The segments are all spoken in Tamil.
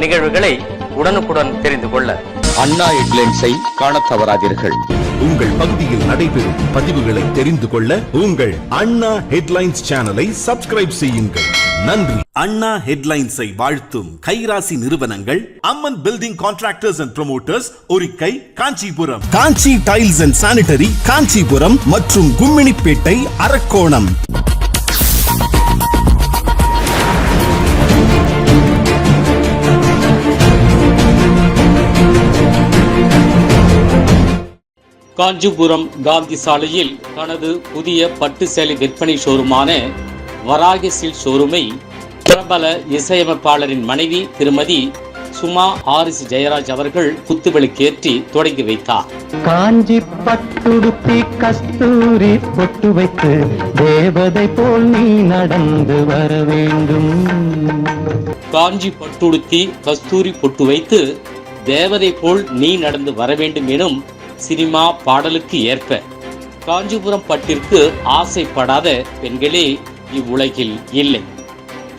நிகழ்வுகளை உடனுக்குடன் தெரிந்து கொள்ள. அண்ணா ஹெட்லைன்ஸை காணத் தவறாதீர்கள். உங்கள் பகுதியில் நடைபெறும் பதிவுகளை தெரிந்து கொள்ள உங்கள் அண்ணா ஹெட்லைன்ஸ் சேனலை சப்ஸ்கிரைப் செய்யுங்கள். நன்றி. அண்ணா ஹெட்லைன்ஸை வாழ்த்தும் கைராசி நிறுவனங்கள் Amman building contractors and promoters Orikkai Kanchipuram. Kanchi tiles and sanitary Kanchipuram மற்றும் கும்மிணிப்பேட்டை அரக்கோணம். காஞ்சிபுரம் காந்தி சாலையில் தனது புதிய பட்டு சேலை விற்பனை ஷோரூமான வராகி சில்க் ஷோரூமை பிரபல இசையமைப்பாளரின் மனைவி திருமதி சுமா ஆரிஸ் ஜெயராஜ் அவர்கள் குத்துவிளக்கேற்றி தொடங்கி வைத்தார். காஞ்சி பட்டுடுத்தி கஸ்தூரி பொட்டு வைத்து தேவதை போல் நீ நடந்து வர வேண்டும். காஞ்சி பட்டுடுத்தி கஸ்தூரி பொட்டு வைத்து தேவதை போல் நீ நடந்து வர வேண்டும் எனும் சினிமா பாடலுக்கு ஏற்ப காஞ்சிபுரம் பட்டிற்கு ஆசைப்படாத பெண்களே இவ்வுலகில் இல்லை.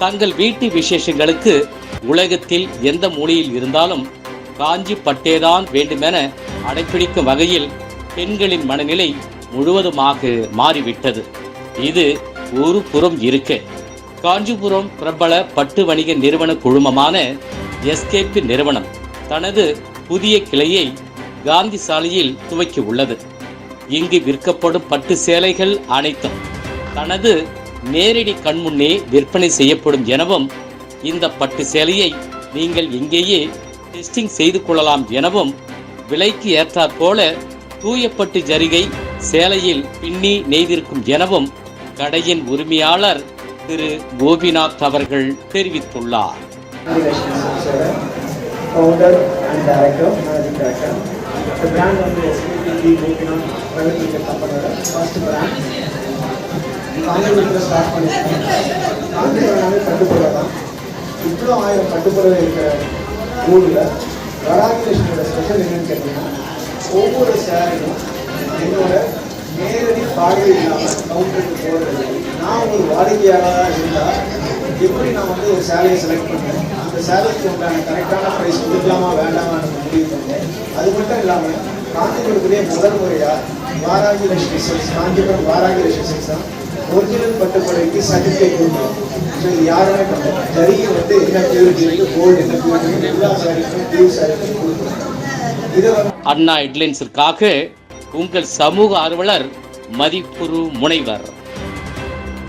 தங்கள் வீட்டு விசேஷங்களுக்கு உலகத்தில் எந்த மூலையில் இருந்தாலும் காஞ்சி பட்டேதான் வேண்டுமென அடைப்பிடிக்கும் வகையில் பெண்களின் மனநிலை முழுவதுமாக மாறிவிட்டது. இது ஒரு புறம் இருக்க. காஞ்சிபுரம் பிரபல பட்டு வணிக நிறுவன குழுமமான எஸ்கேபி நிறுவனம் தனது புதிய கிளையை காந்தி சாலையில் துவக்கி உள்ளது. இங்கு விற்கப்படும் பட்டு சேலைகள் அனைத்தும் தனது நேரடி கண்முன்னே விற்பனை செய்யப்படும் எனவும் இந்த பட்டு சேலையை நீங்கள் இங்கேயே டெஸ்டிங் செய்து கொள்ளலாம் எனவும் விலைக்கு ஏற்றாற் போல தூயப்பட்டு ஜரிகை சேலையில் பின்னி நெய்திருக்கும் எனவும் கடையின் உரிமையாளர் திரு. கோபிநாத் அவர்கள் தெரிவித்துள்ளார். இந்த பிராண்ட் வந்து SPPG Gopinath பிரைவேட் லிமிடெட் கம்பெனியோட ஃபர்ஸ்ட் பிராண்ட் காஞ்சிபுரத்தில் ஸ்டார்ட் பண்ணியிருக்கேன் காஞ்சிபுரம்னாலே பட்டுப்புடவை தான் இவ்வளோ ஆயிரம் பட்டுப்புடவை இருக்கிற ஊரில் வராகிருஷ்ணனோட ஸ்பெஷல் என்னன்னு கேட்டிங்கன்னா ஒவ்வொரு சேரையும் என்னோட நேரடி பார்வை இல்லாமல் கவுண்டருக்கு போகிறது நான் ஒரு வாடிக்கையாளராக இருந்தால் எப்படி நான் வந்து ஒரு சேலையை செலக்ட் பண்ணேன் அந்த சேலைக்கு உண்டான கரெக்டான ப்ரைஸ் கொடுக்கலாமா வேண்டாமான்னு முடிவு பண்ணேன். அது மட்டும் இல்லாமல் காஞ்சிபுரத்திலே முதல் முறையாக வாராகி லட்சுமி சில்க்ஸ் காஞ்சிபுரம் வாராகி லட்சுமி சில்க்ஸ் தான் ஒரிஜினல் பட்டுப்படைக்கு சர்டிஃபிகேட் கொடுக்கணும் ஸோ இது யாருமே பண்ணல. ஜரிகை வந்து என்ன பியூரிட்டி இருக்குது கோல்டு என்ன பியூரிட்டி எல்லா சாரிக்கும் பியூர் சாரிக்கும் கொடுக்கணும் இதை வந்து அண்ணா ஹெட்லைன்ஸிற்காக உங்கள் சமூக ஆர்வலர் மதிப்புரு முனைவர்.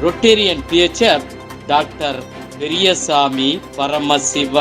Rotarian PHF doctor Periyasamy Paramasiva.